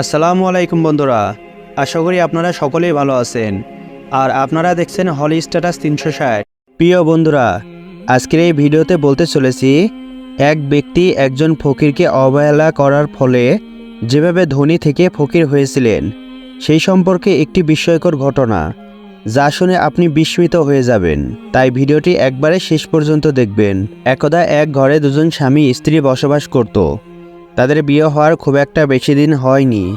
আসসালামু আলাইকুম বন্ধুরা, আশা করি আপনারা সকলেই ভালো আছেন। আর আপনারা দেখছেন হলি স্ট্যাটাস তিনশো ষাট। প্রিয় বন্ধুরা, আজকের এই ভিডিওতে বলতে চলেছি, এক ব্যক্তি একজন ফকিরকে অবহেলা করার ফলে যেভাবে ধনী থেকে ফকির হয়েছিলেন, সেই সম্পর্কে একটি বিস্ময়কর ঘটনা, যা শুনে আপনি বিস্মিত হয়ে যাবেন। তাই ভিডিওটি একবারে শেষ পর্যন্ত দেখবেন। একদা এক ঘরে দুজন স্বামী স্ত্রী বসবাস করত। তাদের বিয়ে হওয়ার খুব একটা বেশি দিন হয়নি।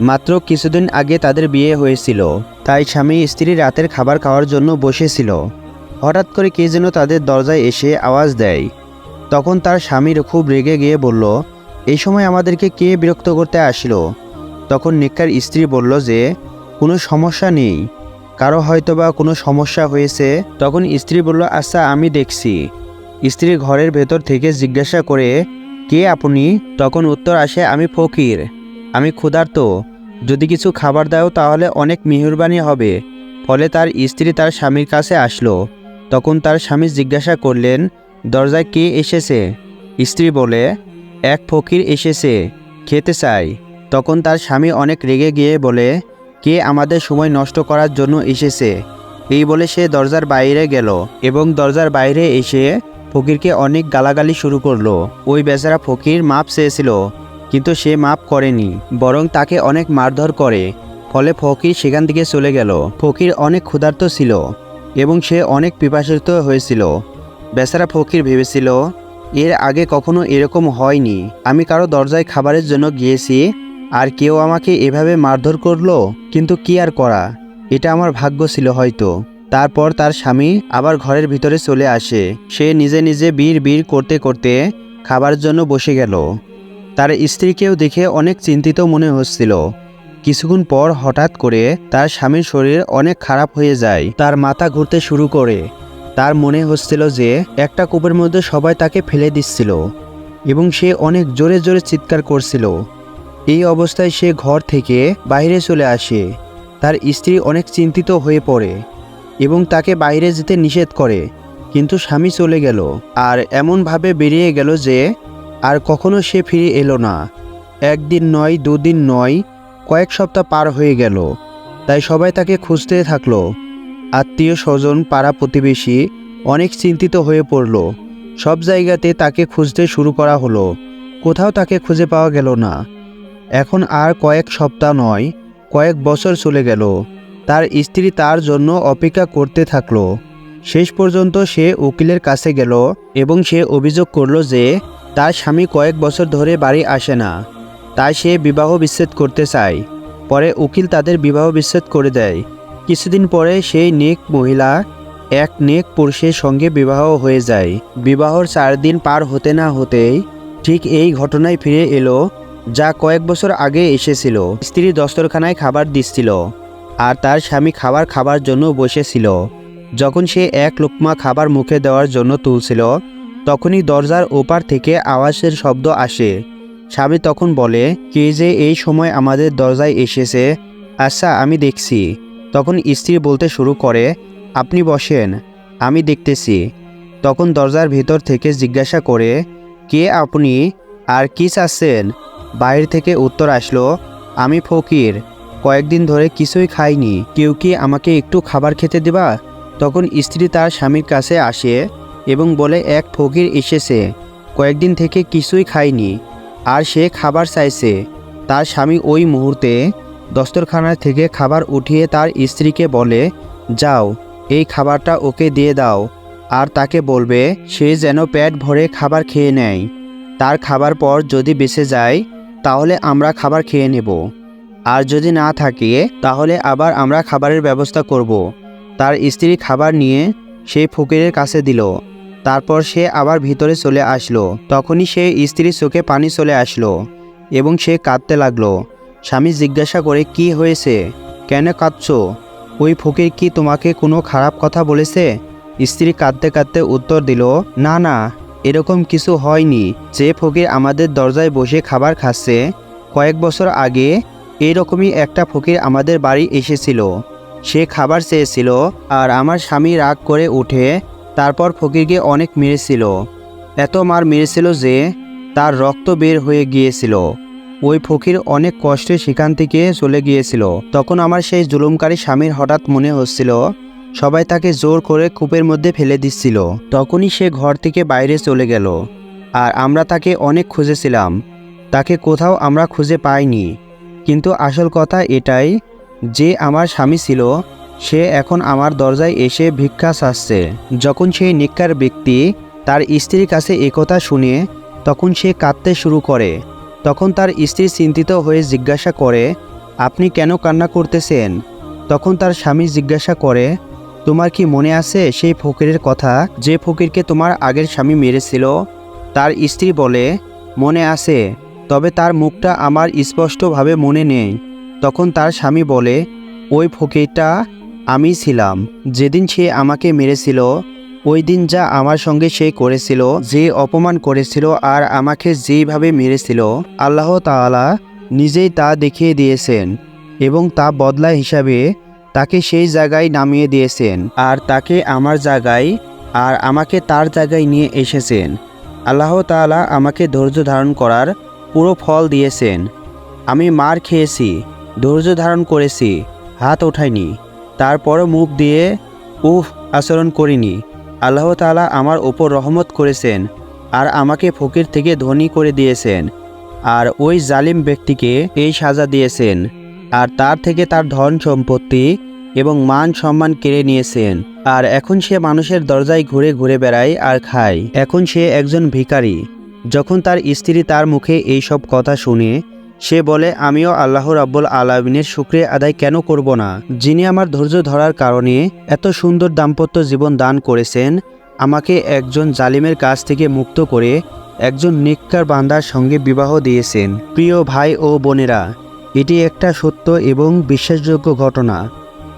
মাত্র কিছুদিন আগে তাদের বিয়ে হয়েছিল। তাই স্বামী স্ত্রী রাতের খাবার খাওয়ার জন্য বসেছিল। হঠাৎ করে কে যেন তাদের দরজায় এসে আওয়াজ দেয়। তখন তার স্বামীর খুব রেগে গিয়ে বলল, এই সময় আমাদেরকে কে বিরক্ত করতে আসলো? তখন নিকার স্ত্রী বলল যে, কোনো সমস্যা নেই। কারও হয়তোবা কোনো সমস্যা হয়েছে। তখন স্ত্রী বলল আচ্ছা আমি দেখছি। স্ত্রী ঘরের ভেতর থেকে জিজ্ঞাসা করে কে আপনি? তখন উত্তর আসে, আমি ফকির। আমি ক্ষুধার্ত। যদি কিছু খাবার দাও তাহলে অনেক মেহরবানি হবে। ফলে তার স্ত্রী তার স্বামীর কাছে আসলো। তখন তার স্বামী জিজ্ঞাসা করলেন, দরজায় কে এসেছে? স্ত্রী বলে, এক ফকির এসেছে, খেতে চাই। তখন তার স্বামী অনেক রেগে গিয়ে বলে, কে আমাদের সময় নষ্ট করার জন্য এসেছে? এই বলে সে দরজার বাইরে গেল এবং দরজার বাইরে এসে ফকিরকে অনেক গালাগালি শুরু করল। ওই বেচারা ফকির মাপ চেয়েছিল, কিন্তু সে মাপ করেনি, বরং তাকে অনেক মারধর করে। ফলে ফকির সেখান থেকে চলে গেল। ফকির অনেক ক্ষুধার্ত ছিল এবং সে অনেক পিপাসিত হয়েছিল। বেচারা ফকির ভেবেছিল, এর আগে কখনো এরকম হয়নি। আমি কারও দরজায় খাবারের জন্য গিয়েছি, আর কেউ আমাকে এভাবে মারধর করল? কিন্তু কি আর করা? এটা আমার ভাগ্য ছিল হয়তো। তারপর তার স্বামী আবার ঘরের ভিতরে চলে আসে। সে নিজে নিজে বীর বীর করতে করতে খাবার জন্য বসে গেল। তার স্ত্রীকেও দেখে অনেক চিন্তিত মনে হচ্ছিল। কিছুক্ষণ পর হঠাৎ করে তার স্বামীর শরীর অনেক খারাপ হয়ে যায়। তার মাথা ঘুরতে শুরু করে। তার মনে হচ্ছিল যে একটা কূপের মধ্যে সবাই তাকে ফেলে দিচ্ছিল এবং সে অনেক জোরে জোরে চিৎকার করছিল। এই অবস্থায় সে ঘর থেকে বাইরে চলে আসে। তার স্ত্রী অনেক চিন্তিত হয়ে পড়ে। এবং তাকে বাইরে যেতে নিষেধ করে। কিন্তু স্বামী চলে গেল আর এমনভাবে বেরিয়ে গেল যে আর কখনো সে ফিরে এলো না। একদিন নয়, দুদিন নয়, কয়েক সপ্তাহ পার হয়ে গেল। তাই সবাই তাকে খুঁজতে থাকল। আত্মীয় স্বজন, পাড়া প্রতিবেশী অনেক চিন্তিত হয়ে পড়ল। সব জায়গাতে তাকে খুঁজতে শুরু করা হলো। কোথাও তাকে খুঁজে পাওয়া গেল না। এখন আর কয়েক সপ্তাহ নয়, কয়েক বছর চলে গেল। তার স্ত্রী তার জন্য অপেক্ষা করতে থাকল। শেষ পর্যন্ত সে উকিলের কাছে গেল এবং সে অভিযোগ করল যে তার স্বামী কয়েক বছর ধরে বাড়ি আসে না, তাই সে বিবাহ বিচ্ছেদ করতে চায়। পরে উকিল তাদের বিবাহ বিচ্ছেদ করে দেয়। কিছুদিন পরে সেই নেক মহিলা এক নেক পুরুষের সঙ্গে বিবাহ হয়ে যায়। বিবাহর চার দিন পার হতে না হতেই ঠিক এই ঘটনায় ফিরে এলো, যা কয়েক বছর আগে এসেছিল। স্ত্রী দস্তরখানায় খাবার দিচ্ছিল। আর তার স্বামী খাবার খাবার জন্য বসেছিল। যখন সে এক লোকমা খাবার মুখে দেওয়ার জন্য তুলছিল, তখনই দরজার ওপার থেকে আওয়াজের শব্দ আসে। স্বামী তখন বলে, কে যে এই সময় আমাদের দরজায় এসেছে? আচ্ছা আমি দেখছি। তখন স্ত্রী বলতে শুরু করে, আপনি বসেন, আমি দেখতেছি। তখন দরজার ভিতর থেকে জিজ্ঞাসা করে, কে আপনি? আর কি চাচ্ছেন? বাইরে থেকে উত্তর আসলো, আমি ফকির। কয়েকদিন ধরে কিছুই খাইনি। কেউ কি আমাকে একটু খাবার খেতে দেবা? তখন স্ত্রী তার স্বামীর কাছে আসে এবং বলে, এক ফকির এসেছে। কয়েকদিন থেকে কিছুই খায়নি আর সে খাবার চাইছে। তার স্বামী ওই মুহূর্তে দস্তরখানা থেকে খাবার উঠিয়ে তার স্ত্রীকে বলে, যাও, এই খাবারটা ওকে দিয়ে দাও। আর তাকে বলবে, সে যেন পেট ভরে খাবার খেয়ে নেয়। তার খাবার পর যদি বেঁচে যায়, তাহলে আমরা খাবার খেয়ে নেব। আর যদি না থাকে, তাহলে আবার আমরা খাবারের ব্যবস্থা করব। তার স্ত্রী খাবার নিয়ে সেই ফকিরের কাছে দিল। তারপর সে আবার ভিতরে চলে আসলো। তখনই সে স্ত্রীর চোখে পানি চলে আসলো এবং সে কাঁদতে লাগল। স্বামী জিজ্ঞাসা করে, কি হয়েছে? কেন কাঁদছ? ওই ফকির কি তোমাকে কোনো খারাপ কথা বলেছে? স্ত্রী কাঁদতে কাঁদতে উত্তর দিল, না না, এরকম কিছু হয়নি। যে ফকির আমাদের দরজায় বসে খাবার খাচ্ছে, কয়েক বছর আগে এরকমই একটা ফকির আমাদের বাড়ি এসেছিল। সে খাবার চেয়েছিল আর আমার স্বামী রাগ করে উঠে তারপর ফকিরকে অনেক মেরেছিল। এত মার মেরেছিল যে তার রক্ত বের হয়ে গিয়েছিল। ওই ফকির অনেক কষ্টে সেখান থেকে চলে গিয়েছিল। তখন আমার সেই জুলুমকারী স্বামীর হঠাৎ মনে হচ্ছিল, সবাই তাকে জোর করে কূপের মধ্যে ফেলে দিচ্ছিল। তখনই সে ঘর থেকে বাইরে চলে গেল। আর আমরা তাকে অনেক খুঁজেছিলাম। তাকে কোথাও আমরা খুঁজে পাইনি। কিন্তু আসল কথা এটাই যে আমার স্বামী ছিল, সে এখন আমার দরজায় এসে ভিক্ষা চাচ্ছে। যখন সেই নিকার ব্যক্তি তার স্ত্রীর কাছে একথা শুনে তখন সে কাঁদতে শুরু করে। তখন তার স্ত্রী চিন্তিত হয়ে জিজ্ঞাসা করে, আপনি কেন কান্না করতেছেন? তখন তার স্বামী জিজ্ঞাসা করে, তোমার কি মনে আছে সেই ফকিরের কথা যে ফকিরকে তোমার আগের স্বামী মেরেছিল? তার স্ত্রী বলে, মনে আছে। তবে তার মুখটা আমার স্পষ্টভাবে মনে নেই। তখন তার স্বামী বলে, ওই ফকিরটা আমি ছিলাম। যেদিন সে আমাকে মেরেছিল, ওই দিন যা আমার সঙ্গে সে করেছিল, যে অপমান করেছিল আর আমাকে যেইভাবে মেরেছিল, আল্লাহ তাআলা নিজেই তা দেখিয়ে দিয়েছেন এবং তা বদলা হিসাবে তাকে সেই জায়গায় নামিয়ে দিয়েছেন আর তাকে আমার জায়গায় আর আমাকে তার জায়গায় নিয়ে এসেছেন। আল্লাহ তাআলা আমাকে ধৈর্য ধারণ করার পুরো ফল দিয়েছেন। আমি মার খেয়েছি, ধৈর্য ধারণ করেছি, হাত ওঠাইনি। তারপরও মুখ দিয়ে, উফ, আচরণ করিনি। আল্লাহ তাআলা আমার ওপর রহমত করেছেন আর আমাকে ফকির থেকে ধনী করে দিয়েছেন আর ওই জালিম ব্যক্তিকে এই সাজা দিয়েছেন আর তার থেকে তার ধন সম্পত্তি এবং মান সম্মান কেড়ে নিয়েছেন আর এখন সে মানুষের দরজায় ঘুরে ঘুরে বেড়ায় আর খায়। এখন সে একজন ভিখারি। যখন তার স্ত্রী তার মুখে এই সব কথা শুনে, সে বলে, আমিও আল্লাহ রাব্বুল আলমিনের শুক্রিয়া আদায় কেন করব না? যিনি আমার ধৈর্য ধরার কারণে এত সুন্দর দাম্পত্য জীবন দান করেছেন, আমাকে একজন জালিমের কাছ থেকে মুক্ত করে একজন নিক্কার বান্দার সঙ্গে বিবাহ দিয়েছেন। প্রিয় ভাই ও বোনেরা, এটি একটা সত্য এবং বিশ্বাসযোগ্য ঘটনা।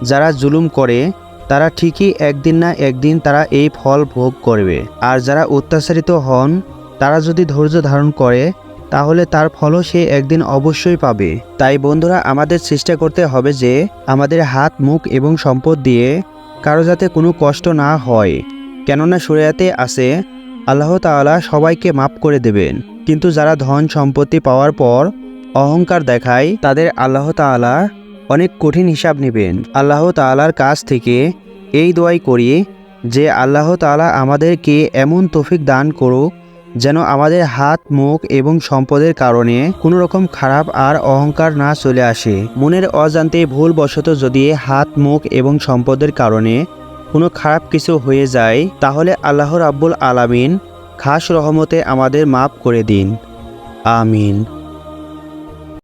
যারা জুলুম করে, তারা ঠিকই একদিন না একদিন তারা এই ফল ভোগ করবে। আর যারা অত্যাচারিত হন তারা যদি ধৈর্য ধারণ করে, তাহলে তার ফলও সে একদিন অবশ্যই পাবে। তাই বন্ধুরা, আমাদের চেষ্টা করতে হবে যে আমাদের হাত, মুখ এবং সম্পদ দিয়ে কারও যাতে কোনো কষ্ট না হয়। কেননা শরিয়াতে আছে, আল্লাহ তাআলা সবাইকে মাফ করে দেবেন। কিন্তু যারা ধন সম্পত্তি পাওয়ার পর অহংকার দেখায়, তাদের আল্লাহ তাআলা অনেক কঠিন হিসাব নেবেন। আল্লাহ তাআলার কাছ থেকে এই দোয়াই করি যে, আল্লাহ তাআলা আমাদেরকে এমন তৌফিক দান করুক যেন আমাদের হাত, মুখ এবং সম্পদের কারণে কোনো রকম খারাপ আর অহংকার না চলে আসে। মনের অজান্তে ভুলবশত যদি হাত, মুখ এবং সম্পদের কারণে কোনো খারাপ কিছু হয়ে যায়, তাহলে আল্লাহর আব্বুল আলামিন খাস রহমতে আমাদের মাফ করে দিন। আমিন।